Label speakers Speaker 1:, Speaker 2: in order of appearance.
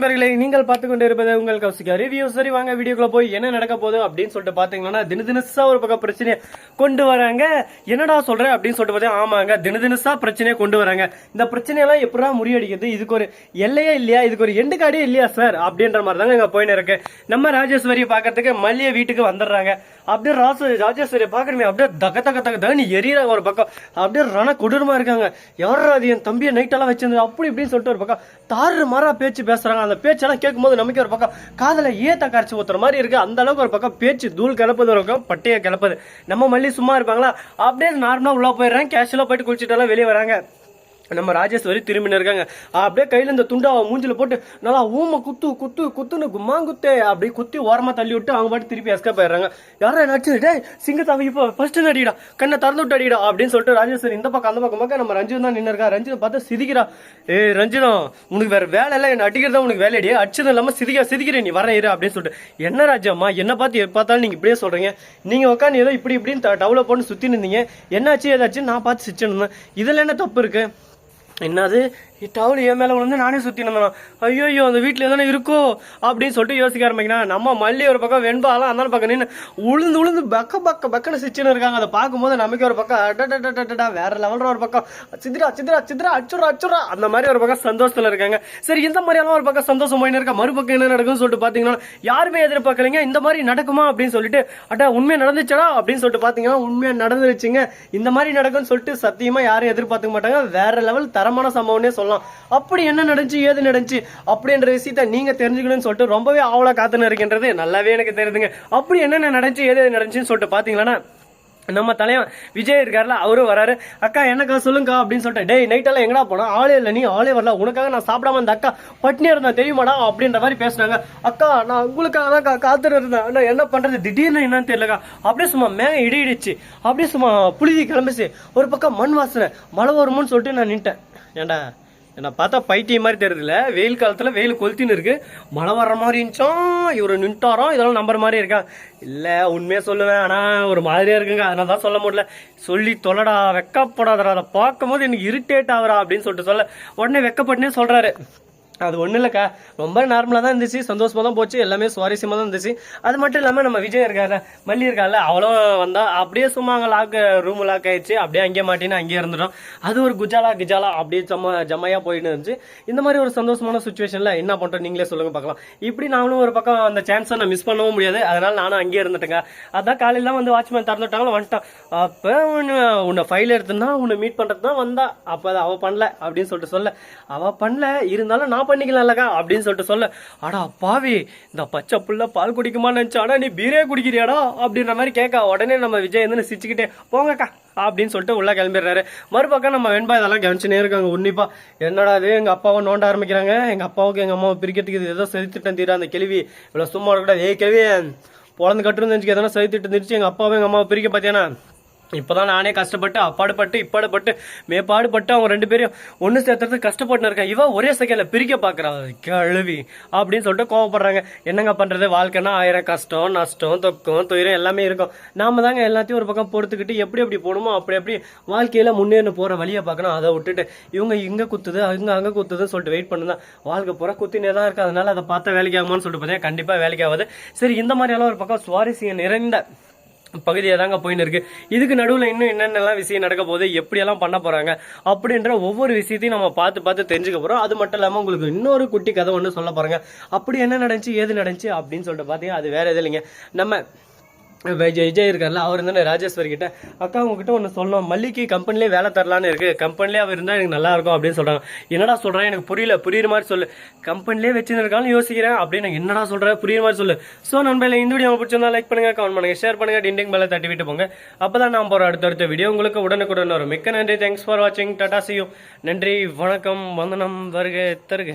Speaker 1: நண்பர்களே நீங்கள் பார்த்து கொண்டு இருப்பது உங்கள் கௌசிகா ரிவ்யூ சரி வாங்க வீடியோக்குள்ள போய் என்ன நடக்க போகுது அப்படின்னு சொல்லிட்டு பாத்தீங்கன்னா தின தினசா ஒரு பக்கம் பிரச்சனையை கொண்டு வராங்க. என்னடா சொல்றேன் அப்படின்னு சொல்லிட்டு பார்த்தீங்கன்னா ஆமாங்க தின தினசா பிரச்சனையை கொண்டு வராங்க. இந்த பிரச்சனையெல்லாம் எப்படா முறியடிக்கிறது? இதுக்கு ஒரு எல்லையே இல்லையா? இதுக்கு ஒரு எண்டு கார்டே இல்லையா சார் அப்படின்ற மாதிரி தாங்க இங்க போயின்னு இருக்கு. நம்ம ராஜேஸ்வரியை பார்க்கறதுக்கு மல்லிய வீட்டுக்கு வந்துடுறாங்க. அப்படியே ராசு ராஜேஸ்வரியை பார்க்கணுமே அப்படியே தக தக தக தகன்னு எரியறாங்க ஒரு பக்கம். அப்படியே ரண கொடூரமா இருக்காங்க. யாரா அது? என் தம்பியை நைட்டெல்லாம் வச்சிருந்தது அப்படி இப்படின்னு சொல்லிட்டு ஒரு பக்கம் தாறு மாறா பேச்சு பேசுறாங்க. அந்த பேச்செல்லாம் கேட்கும்போது நமக்கு ஒரு பக்கம் காதல ஏத்த கரைச்சி ஊத்துற மாதிரி இருக்கு. அந்த அளவுக்கு ஒரு பக்கம் பேச்சு தூள் கிளப்புது ஒரு பக்கம் பட்டையை கிளப்புது. நம்ம மல்லி சும்மா இருப்பாங்களா? அப்படியே நார்மலாக உள்ள போயிடுறாங்க கேஷுவலாக போயிட்டு குளிச்சுட்டு எல்லாம் வெளியே வராங்க. நம்ம ராஜேஸ்வரி திரும்பின்னு இருக்காங்க. அப்படியே கையில இந்த துண்டை அவன் மூஞ்சில போட்டு நல்லா ஊம குத்து குத்து குத்துன்னு கும்மாங்குத்தே அப்படி குத்தி ஓரமா தள்ளி விட்டு அவங்க பாட்டு திருப்பி எஸ்கேப் போயிடுறாங்க யாரா நடிச்சு டேய் சிங்கத்தாவை இப்போ ஃபர்ஸ்ட் அடிடா. கண்ணை திறந்து விட்டு அடிடா அப்படின்னு சொல்லிட்டு ராஜேஸ்வரி இந்த பக்கம் அந்த பக்கம் பக்கம் நம்ம ரஞ்சிதம் தான் நின்று இருக்கா ரஞ்சித் பார்த்து சிரிக்கிறா. ஏ ரஞ்சிதம் உனக்கு வேற வேலை இல்லை. என்ன அடிக்கிறதா உனக்கு வேலையடி அடிச்சதும் இல்லாம சிரிக்க சிரிக்கிறேன். நீ வர இரு அப்படின்னு சொல்லிட்டு. என்ன ராஜாம்மா என்ன பார்த்து எப்ப பார்த்தாலும் நீங்க இப்படியே சொல்றீங்க? நீங்க உட்காந்து ஏதோ இப்படி இப்படின்னு டவுல போட்டு சுத்தி நின்றீங்க என்னாச்சு ஏதாச்சும் நான் பார்த்து சிரிச்சுன்னு இருந்தேன். இதுல என்ன தப்பு இருக்கு? என்னது? டவுல் என் மேலே விழுந்து நானே சுற்றி நின்றேன் ஐயோ ஐயோ அந்த வீட்டில் எதனா இருக்கோ? அப்படின்னு சொல்லிட்டு யோசிக்க ஆரம்பிக்கிறேன்? நம்ம மல்லி ஒரு பக்கம் வெண்பாலாம் அந்த பக்கம் நின்று உளுந்து உளுந்து பக்க பக்க பக்கன்னு சிச்சுன்னு இருக்காங்க. அதை பார்க்கும்போது நமக்கு ஒரு பக்கம் அடடடடடா வேற லெவலில் ஒரு பக்கம். சித்ரா சித்ரா சித்ரா அச்சுரா அச்சுரா அந்த மாதிரி ஒரு பக்கம் சந்தோஷத்தில் இருக்காங்க. சரி இந்த மாதிரியெல்லாம் ஒரு பக்கம் சந்தோஷம் போயின்னு இருக்கா? மறுபக்கம் என்ன நடக்கும்னு சொல்லிட்டு பார்த்தீங்கன்னா யாருமே எதிர்பார்க்கலைங்க. இந்த மாதிரி நடக்குமா அப்படின்னு சொல்லிட்டு அட்டா உண்மையாக நடந்துச்சடா அப்படின்னு சொல்லிட்டு பார்த்தீங்கன்னா உண்மையாக நடந்துருச்சுங்க. இந்த மாதிரி நடக்கும்னு சொல்லிட்டு சத்தியமாக யாரும் எதிர்பார்த்துக்க மாட்டாங்க. வேற லெவல் தரமான சம்பவம்னே சொல்லலாம். அப்படி என்ன நடந்துச்சு ஏது நடந்துச்சு? அப்படின்ற விஷயத்த நீங்க தெரிஞ்சுக்கணும்னு சொல்லிட்டு ரொம்பவே ஆவலா காத்துன்னு இருக்கின்றது நல்லாவே எனக்கு தெரியுதுங்க. அப்படி என்னென்ன நடந்துச்சு ஏது நடந்துச்சுன்னு சொல்லிட்டு பாத்தீங்களா நம்ம தலைவன் விஜய் இருக்கார்ல அவரும் வராரு. அக்கா என்னக்கா சொல்லுங்கக்கா? அப்படின்னு சொல்லிட்டு டேய் நைட்டெல்லாம் எங்கடா போனா? ஆளே இல்லை நீ ஆளே வரல. உனக்காக நான் சாப்பிடாம அந்த அக்கா பட்னியா இருந்தா தெரியுமாடா? அப்படின்ற மாதிரி பேசுனாங்க. அக்கா நான் உங்களுக்காக தான் காத்துட்டு இருந்தேன். நான் என்ன பண்றது? திடீர்னு என்னன்னு தெரியலக்கா. அப்படியே சும்மா மேக இடி இடிச்சு அப்படியே சும்மா புழுதி கிளம்பிச்சு. ஒரு பக்கம் மண் வாசனை மழை வருமோன்னு சொல்லிட்டு நான் நின்ட்டேன். ஏன்டா என்னை பார்த்தா பைத்தியம் மாதிரி தெரியல வெயில் காலத்தில் வெயில் கொளுத்தின்னு இருக்கு. மழை வர்ற மாதிரி இருந்துச்சோம் இவர் நின்ட்டாரோம் இதெல்லாம் நம்புற மாதிரி இருக்கா? இல்லை உண்மையாக சொல்லுவேன். ஆனால் ஒரு மாதிரியாக இருக்குங்க. அதனால தான் சொல்ல முடியல. சொல்லி தொல்லடா வெக்கப்படாதடா. அதை பார்க்கும்போது எனக்கு இரிட்டேட் ஆகுறா அப்படின்னு சொல்லிட்டு சொல்ல. உடனே வெக்கப்பட்டுனே சொல்கிறாரு அது ஒன்றும் இல்லைக்கா. ரொம்ப நார்மலாக தான் இருந்துச்சு. சந்தோஷமாக தான் போச்சு. எல்லாமே சுவாரஸ்யமாக தான் இருந்துச்சு. அது மட்டும் இல்லாமல் நம்ம விஜய் இருக்காரு மல்லி இருக்கால அவளும் வந்தால் அப்படியே சும்மா அங்கே லாக் ரூம் லாக் ஆயிடுச்சு. அப்படியே அங்கேயே மாட்டின்னு அங்கேயே இருந்துட்டோம். அது ஒரு குஜாலா கிஜாலா அப்படியே ஜம்ம ஜம்மையாக போயிட்டு இருந்துச்சு. இந்த மாதிரி ஒரு சந்தோஷமான சுச்சுவேஷனில் என்ன பண்ணுறோம் நீங்களே சொல்லுங்கள் பார்க்கலாம். இப்படி நானும் ஒரு பக்கம் அந்த சான்ஸை நான் மிஸ் பண்ணவும் முடியாது. அதனால் நானும் அங்கேயே இருந்துட்டேங்க. அதான் காலையில வந்து வாட்ச்மேன் திறந்துட்டாங்களோ வந்துட்டான். அப்போ உன்னை உன்னை ஃபைல் எடுத்துனா உன்னை மீட் பண்ணுறது தான் வந்தா. அப்போ அதை அவள் பண்ணல அப்படின்னு சொல்லிட்டு சொல்ல. அவள் பண்ணல. இருந்தாலும் நான் பண்ணிக்கலாம்லக்கா அப்படின்னு சொல்லிட்டு சொல்ல அடா பாவி இந்த பச்சை புள்ள பால் குடிக்குமான்னு நினச்சா நீ பீரே குடிக்கிறியாடா? அப்படின்ற மாதிரி கேட்க உடனே நம்ம விஜய் வந்து சிரிச்சுக்கிட்டே போங்கக்கா அப்படின்னு சொல்லிட்டு உள்ள கிளம்பிடுறாரு. மறுபக்கம் நம்ம வெண்பா இதெல்லாம் கவனிச்சுனே இருக்காங்க உன்னிப்பா. என்னடா இது எங்க அப்பாவை நோண்ட ஆரம்பிக்கிறாங்க. எங்க அப்பாவுக்கு எங்க அம்மாவை பிரிக்கிறதுக்கு இது ஏதோ செலுத்திட்டம் தீரா அந்த கேள்வி. இவ்வளவு சும்மா இருக்கக்கூடாது. ஏ கேள்வி பொழந்து கட்டுருந்து எதனா செலுத்திட்டு இருந்துச்சு எங்க அப்பாவும் எங்க அம்மாவை பிரிக்க இப்போ இப்போதான் நானே கஷ்டப்பட்டு அப்பாடுபட்டு இப்பாடுபட்டு மேப்பாடுபட்டு அவங்க ரெண்டு பேரும் ஒன்று சேர்த்துறதுக்கு கஷ்டப்பட்டு இருக்கேன். இவன் ஒரே செகண்டில் பிரிக்க பார்க்குறா கழுவி அப்படின்னு சொல்லிட்டு கோவப்படுறாங்க. என்னங்க பண்ணுறது வாழ்க்கைன்னா ஆயிரம் கஷ்டம் நஷ்டம் தொக்கம் துயரம் எல்லாமே இருக்கும். நாம தாங்க எல்லாத்தையும் ஒரு பக்கம் பொறுத்துக்கிட்டு எப்படி எப்படி போகணுமோ அப்படி எப்படி வாழ்க்கையில் முன்னேறி போகிற வழியை பார்க்கணும். அதை விட்டுட்டு இவங்க இங்கே குத்துது அங்கே அங்கே குத்துதுன்னு சொல்லிட்டு வெயிட் பண்ணுதான் வாழ்க்கை பூரா குத்தினே தான் இருக்குது அதனால அதை பார்த்தா வேலைக்கு ஆகுமான்னு சொல்லிட்டு பார்த்தீங்கன்னா கண்டிப்பாக வேலைக்கு ஆகாது. சரி இந்த மாதிரியெல்லாம் ஒரு பக்கம் சுவாரஸ்யம் நிறைந்த பகுதியாக தாங்க போயின்னு இருக்கு இதுக்கு நடுவில் இன்னும் என்னென்னலாம் விஷயம் நடக்க போகுது எப்படியெல்லாம் பண்ண போறாங்க அப்படின்ற ஒவ்வொரு விஷயத்தையும் நம்ம பார்த்து பார்த்து தெரிஞ்சுக்க போறோம். அது மட்டும் இல்லாமல் உங்களுக்கு இன்னொரு குட்டி கதை ஒன்று சொல்ல போறாங்க. அப்படி என்ன நடந்துச்சு ஏது நடந்துச்சு அப்படின்னு சொல்லிட்டு பார்த்தீங்கன்னா அது வேற எதுவும் இல்லைங்க. நம்ம விஜய் விஜய் இருக்கார்ல அவர் இருந்தானே ராஜேஸ்வரி கிட்ட அக்கா உங்ககிட்ட ஒன்று சொல்லணும். மல்லிக்கு கம்பெனிலே வேலை தரலான்னு இருக்கு. கம்பெனிலே அவர் இருந்தால் எனக்கு நல்லா இருக்கும் அப்படின்னு சொல்கிறாங்க என்னடா சொல்கிறேன் எனக்கு புரியல. புரியுற மாதிரி சொல்லு. கம்பெனிலே வச்சுருக்காலும் யோசிக்கிறேன் அப்படின்னு என்னடா சொல்கிறேன் புரியுற மாதிரி சொல்லு. ஸோ நண்பர்களே இந்த வீடியோ பிடிச்சிருந்தா லைக் பண்ணுங்க கமெண்ட் பண்ணுங்கள் ஷேர் பண்ணுங்கள் டிண்டிங் மேலே தட்டி விட்டு போங்க. அப்பதான் நான் போகிற அடுத்தடுத்த வீடியோ உங்களுக்கு உடனுக்குடன் வரும். மிக்க நன்றி. தேங்க்ஸ் ஃபார் வாட்சிங் டாடா சியூ நன்றி. வணக்கம். வந்தனம் வருக தருக.